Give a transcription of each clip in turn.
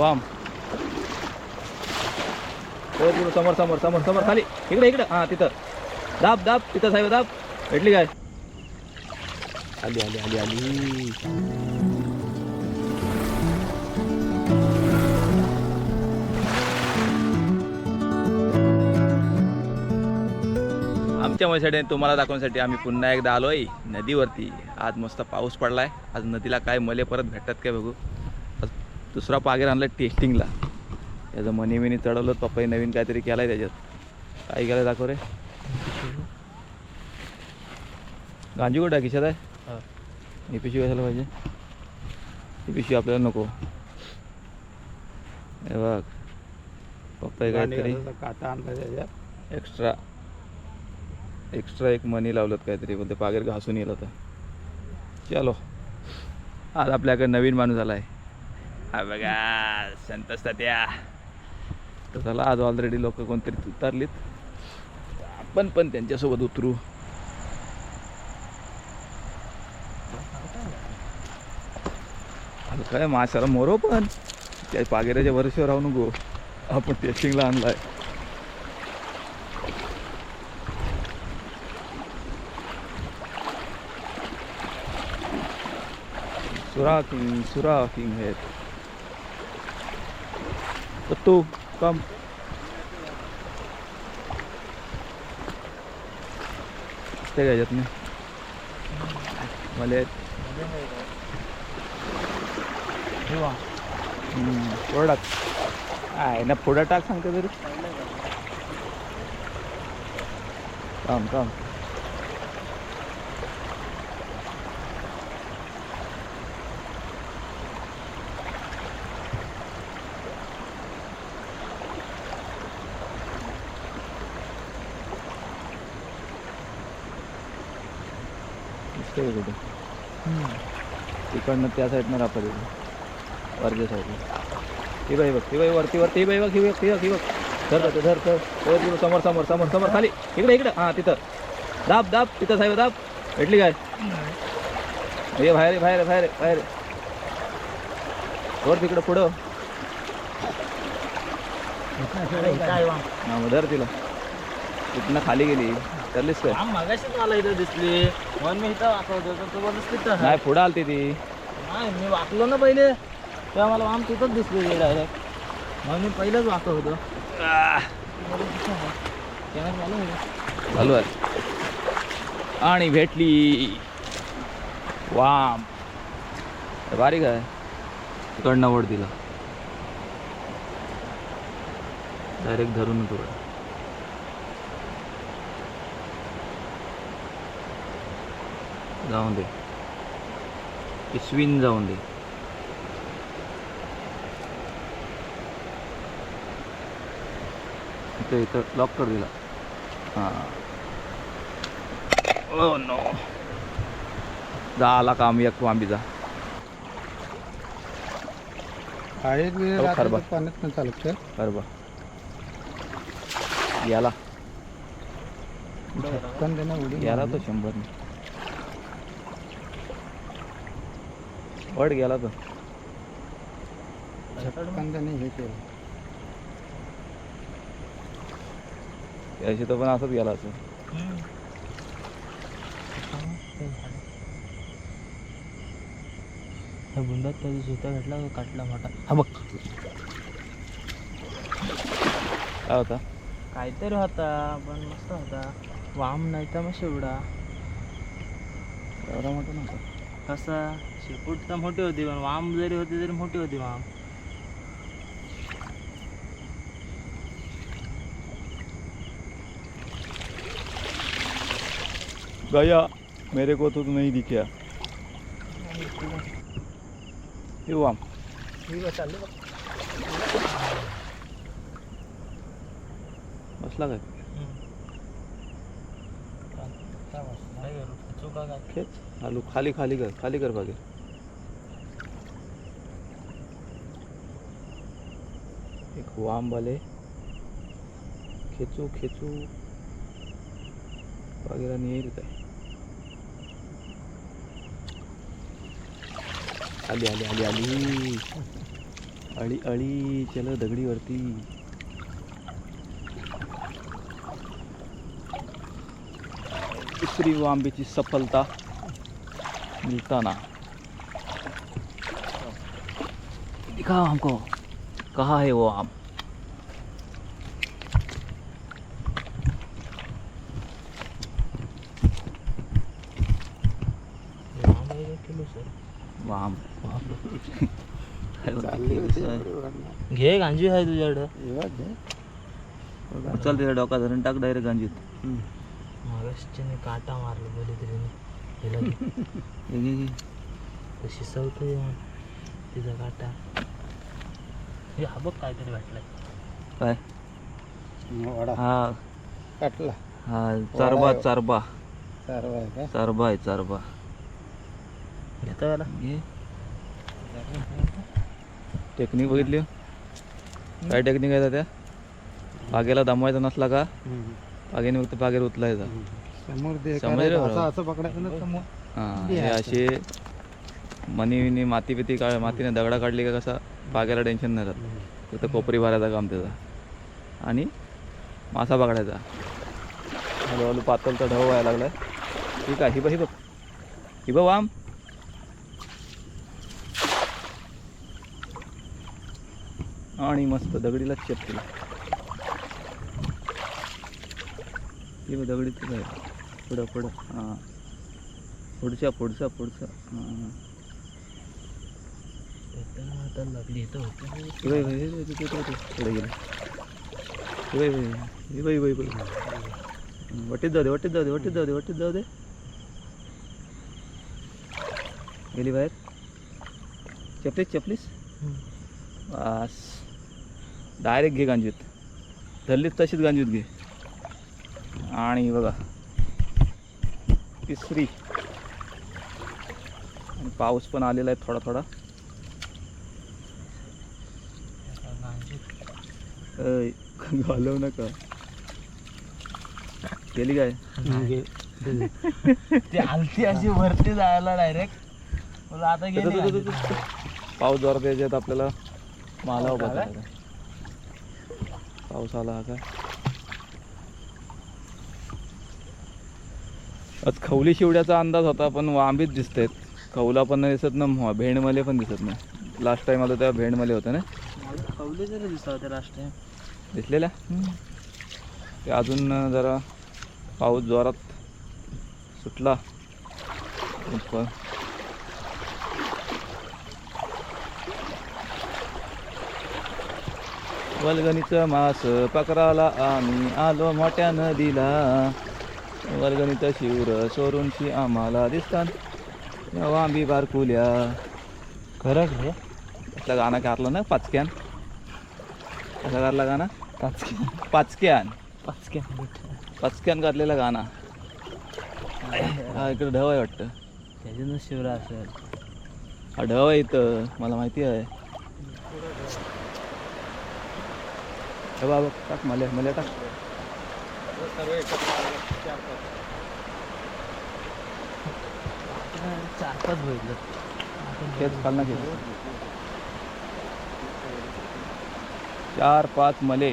वाम. हो समोर समोर समोर समोर खाली. इकडे इकडे. हां तिथं. दाब दाब तिथं साहेब दाब. भेटली काय? आली आली आली आली. आमच्या मैसाठी तुम्हाला दाखवण्यासाठी आम्ही पुन्हा एकदा आलोय नदीवरती. आज मस्त पाऊस पडलाय. आज नदीला काय मले परत भेटतात काय बघू. दुसरा पागेर आणलाय टेस्टिंगला. त्याचं मनी मिनी चढवलं पप्पाई नवीन काहीतरी केलाय त्याच्यात. काय केलं दाखव रे. गांजी कुठं आहे? खिशात आहे? ही. पिशवी कशाला पाहिजे. ही पिशवी आपल्याला नको. हे बघ. पप्पाई काहीतरी. काटा आणला त्याच्यात. एक्स्ट्रा. एक्स्ट्रा एक मनी लावलं काहीतरी पण ते पागेर घासून येलं होतं चलो. आज आपल्याकडे नवीन माणूस आला आहे हा बघा संतोष तात्या तर चला आज ऑलरेडी लोक कोणतरी उतरलीत? आपण पण त्यांच्यासोबत उतरू. आता काय माशाला मोरो पण? त्या पागेऱ्याच्या वर्षावर राहू नको. आपण टेस्टिंगला आणलाय. सुरा किंग सुरा किंग आहेत. तू कम ते घ्यायच्यात नाही मला पुढं टाक आहे ना पुढं टाक सांगते तरी काम काम दिसतंय कुठं? तिकडनं त्या साईडनं राहतात तिथे वरच्या साईडला ती बाई बघ ती बाई वरती वरती ही बाई बघ ही बघ ही बघ. ही बघ धर धर धर धर. हो समोर समोर समोर समोर खाली. इकडे इकडे. हां तिथं. दाब दाब तिथं साहेब दाब. भेटली काय? ये बाहेर बाहेर बाहेर बाहेर. वर तिकडं पुढं. हा मग धर तिला. तिथनं खाली गेली. चाललीस काय? मगाशीच मला इथं दिसली. म्हणून मी इथं वाकवतो तर तू बोलस तिथं नाही पुढं आलती ती. नाही मी वाकलो ना पहिले. तेव्हा मला आम तिथंच दिसली डायरेक्ट म्हणून मी पहिलेच वाकव होतो त्यानं चालू आहे. चालू आहे. आणि भेटली. वाम. बारीक आहे. तिकडनं ओढ दिला. डायरेक्ट धरून तोड जाऊन दे. पिशवीन जाऊन दे. इथं इथं लॉक कर दिला. हां. ओ नो झाला काम एक वांबीचा हो, खरबा. पाण्यात नाही चालत काय बरोबर याला. गेला तो शंभर वड गेला तो. त्याने हे केलं. त्याशी तो पण असंच गेला असं ह्या बुंदात त्या दिवशी होता भेटला काटला मोठा. हा बघ. काय होता? काहीतरी होता पण मस्त होता. वाम नाही तर मग शेवडा. एवढा मोठा नव्हता. कसा? शेपूट तर मोठी होती पण वाम जरी होती तरी मोठी होती वाम. गया मेरे को तो नहीं दिखा हे वाम। बसला काय खेच। आलू खाली खाली कर खाली कर बागे एक वाम वाले। खेचू खेचू। वगैरे नाही येईल काय आली आली आली आली। अळी अळी चलो दगडीवरती दुसरी वांबीची सफलता। मिळताना दिखाओ हमको। कहाँ है वो आम किलो सर वो आम घे गांजी आहे तुझ्याकडं चल तिथे डोका धरून टाक डायरेक्ट गांजीत मागासच्याने काटा मारला बोली तरी. तशी सवत तिचा काटा हे हा बघ काहीतरी वाटलाय. काय? हा. काटला. हा चारबा चारबा. आहे का? चारबा आहे चारबा. घेतो याला. घे. टेक्निक बघितली? काय टेक्निक आहे त्या? पाग्याला दमवायचा नसला का? पाग्याने फक्त पागेर उचलायचा समोर दे समजलं करायचं, बरोबर. असं असं पकडायचं ना समोर. हां हे असे. मनी विनी माती बिती काढ मातीने दगडा काढली का कसा? पाग्याला टेन्शन नाही राहत. फक्त कोपरी भरायचा काम त्याचा आणि मासा पकडायचा. हळूहळू पातळचा ढव व्हायला लागलाय. ठीक आहे ही बघ ही बघ. ही बघ वाम. आणि मस्त दगडीला चेप केला. ही बघ दगडीच आहे पुढं पुढं. हां. पुढच्या पुढचा पुढचा हां. वटीत जाऊ दे वटीत जाऊ दे वटीत जाऊ दे वटीत जाऊ दे गेली बाहेर चपलीस चपलीस बस डायरेक्ट घे गांजवीत धरलीच तशीच गांजवीत घे आणि बघा तिसरी आणि पाऊस पण आलेला आहे थोडा थोडा. घालवू नका. गेली काय? ती आलती अशी वरती जायला डायरेक्ट मला आता गेली. पाऊस जोरात याच्यात आपल्याला. माला उभा काय? करायचा. पाऊस आला हा काय? आज खवली शिवड्याचा अंदाज होता पण वांबीच दिसत आहेत खवला पण नाही दिसत ना भेंडमले पण दिसत नाही. लास्ट टाइम आलो तेव्हा भेंडमले होते ना? मला खवले जरी दिसत होते लास्ट टाइम दिसलेल्या? ते अजून जरा पाऊस जोरात सुटला. वलगणीचं मास पकराला आम्ही आलो मोठ्या नदीला. वलगणीचं शिवर सोरूनशी आम्हाला दिसतात. वांबी बारकुल्या. खरं खरं? असला गाणं काढलं ना पाचक्यान? कसा काढला गाणं? पाचक्यान. पाचक्या पचक्यान घातलेला गाणं. हा इकडे ढव आहे वाटतं. त्याच्यानं शिवरा असेल. हा ढव आहे इथं. मला माहिती आहे. हे बाबा टाक मले मले टाक. चार पाच बघितलं. तेच खाल ना चार पाच मले.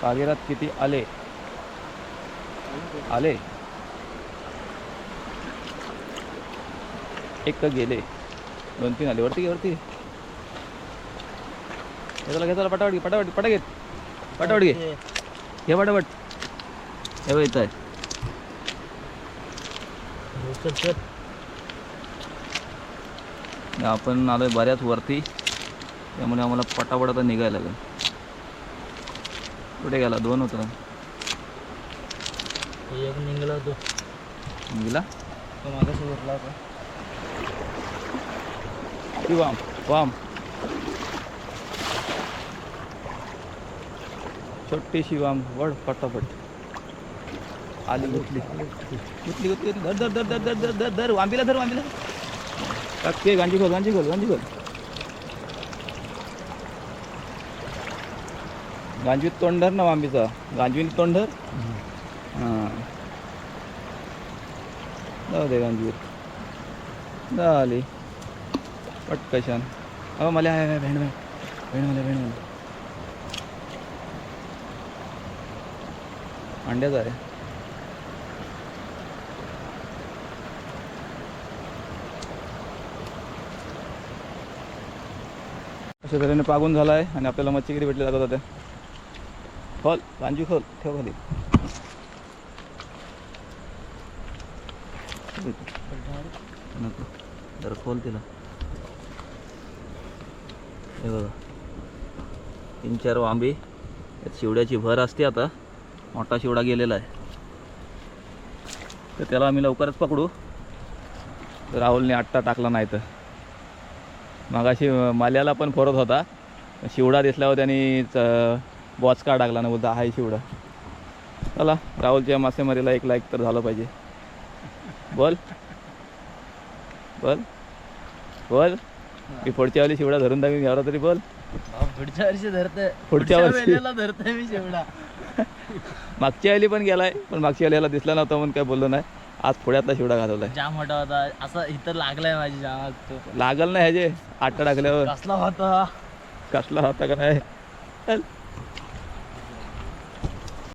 सागेरात किती आले? आले? एक गेले. दोन तीन आले. वरती वरती. घेताला घेताला पटावट घे पटावट पटा घेत पटावट घे. घे पटापट. हे इथं आहे. आपण आलोय बऱ्याच वरती. त्यामुळे आम्हाला पटापट आता निघायला लागेल. कुठे गेला? दोन होता. एक निघाला तो निघाला? तो मागाशी होता. वाम वाम. छोटीशी वड पटापट. आली घुटली गुतली घुटली धर धर धर धर धर धर धर. वांबीला धर वांबीला. टाकते गांजी खोल गांजी खोल गांजी खोल. गांजवीत तोंड धर ना वांबीचा गांजवीत तोंड धर हां. जाऊ दे गांजवीत झाली. पटकशान. अहो मला आहे भेंड भेंड. भेंड मला भेंड मला. अंड्याचा आहे अशा तऱ्हेने पागून झाला आहे आणि आपल्याला मच्छी किती भेटली लागत होत्या. खोल कांजी खोल ठेव खाली. नको जरा खोल तिला. हे बघा. तीन चार वांबी. यात शिवड्याची भर असते आता. मोठा शिवडा गेलेला आहे. तर त्याला आम्ही लवकरच पकडू. राहुलने आट्टा टाकला नाही तर. मगाशी माल्याला पण फोरत होता. शिवडा दिसल्यावर त्यांनी च- बॉचका टाकला ना बोलता हाय शिवडा. चला राहुलच्या मासेमारीला एक लाईक तर झालं पाहिजे. बोल. बोल. बोल. मी पुढच्या वेळी शिवडा धरून दाखवीन एवढा तरी बोल. पुढच्या वर्षी धरतोय. पुढच्या वर्षी. धरतोय मी शेवडा. मागच्या वेळी पण गेलाय पण मागच्या वेळेला दिसला नव्हता म्हणून काय बोललो नाही. आज पुण्यातला शिवडा घालवलाय. जाम मोठा होता. असं इथं लागलाय माझी जाम तो. लागल ना ह्याचे आट्टा टाकल्यावर. कसला होता? कसला होता का नाही? चल.